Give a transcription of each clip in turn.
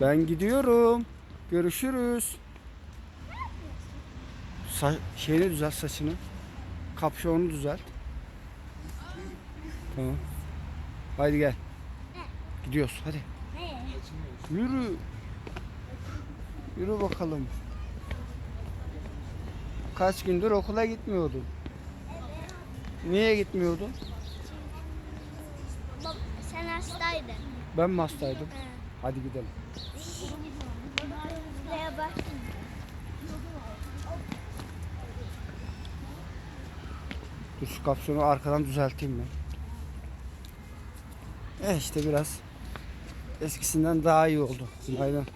Ben gidiyorum. Görüşürüz. Sa şeyini düzelt saçını. Kapşonunu düzelt. Tamam. Haydi gel. Gidiyoruz hadi. Yürü. Yürü bakalım. Kaç gündür okula gitmiyordun? Niye gitmiyordun? Sen hastaydın. Ben mi hastaydım? He. Hadi gidelim. Dur şu kapşonu arkadan düzelteyim ben. Eh işte biraz eskisinden daha iyi oldu. Günaydın.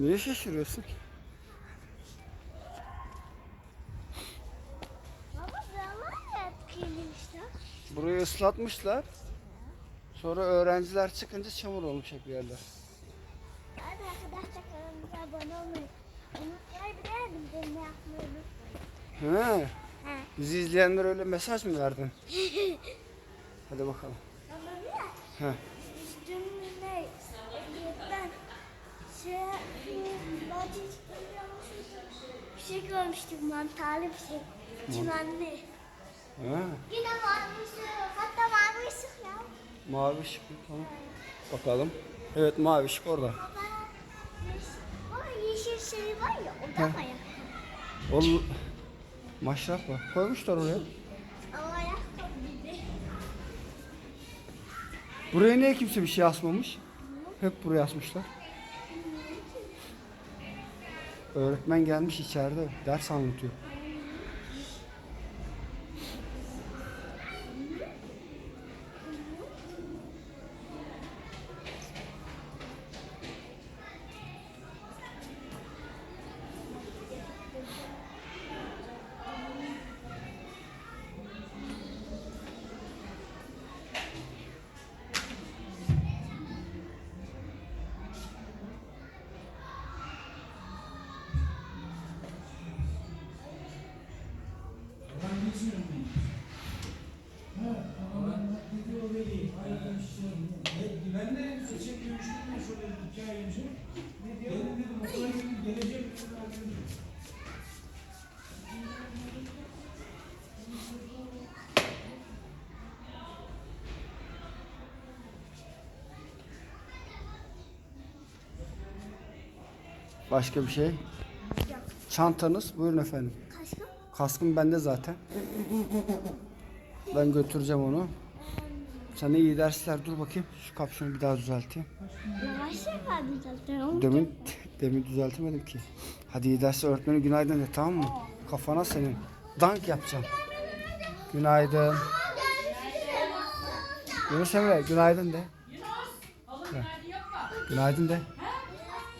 Niye şaşırıyorsun? Baba. Burayı ıslatmışlar. Sonra öğrenciler çıkınca çamur olmuş hep yerler. Hadi arkadaşlar kanalımıza abone olmayı unutmayı bilerdim. Beni yapmayı unutmayın. He. He. Bizi izleyenlere öyle mesaj mı verdin? Hadi bakalım. Ama bir de He. üstümde ben şey bir şey görmüştüm mantarlı bir şey. Çimenli. He. Yine mavi ışık. Hatta mavi ışık ya. Mavi ışık? Tamam. Bakalım. Evet mavi ışık orada. Baba, o yeşil şey var ya o da mı ya? O maşraf var. Koymuşlar oraya. Buraya niye kimse bir şey asmamış? Hep buraya asmışlar. Öğretmen gelmiş içeride ders anlatıyor. Başka bir şey? Çantanız buyurun efendim. Kaşkım? Kaskım bende zaten. Ben götüreceğim onu. Sana iyi dersler. Dur bakayım. Şu kapşonu bir daha düzelteyim. Yavaş yapardın zaten. oğlum. Demin demin düzeltemedim ki. Hadi iyi dersler öğretmeni günaydın de tamam mı? Kafana senin. Dank yapacağım. Günaydın. Yunus Emre günaydın de. Günaydın de.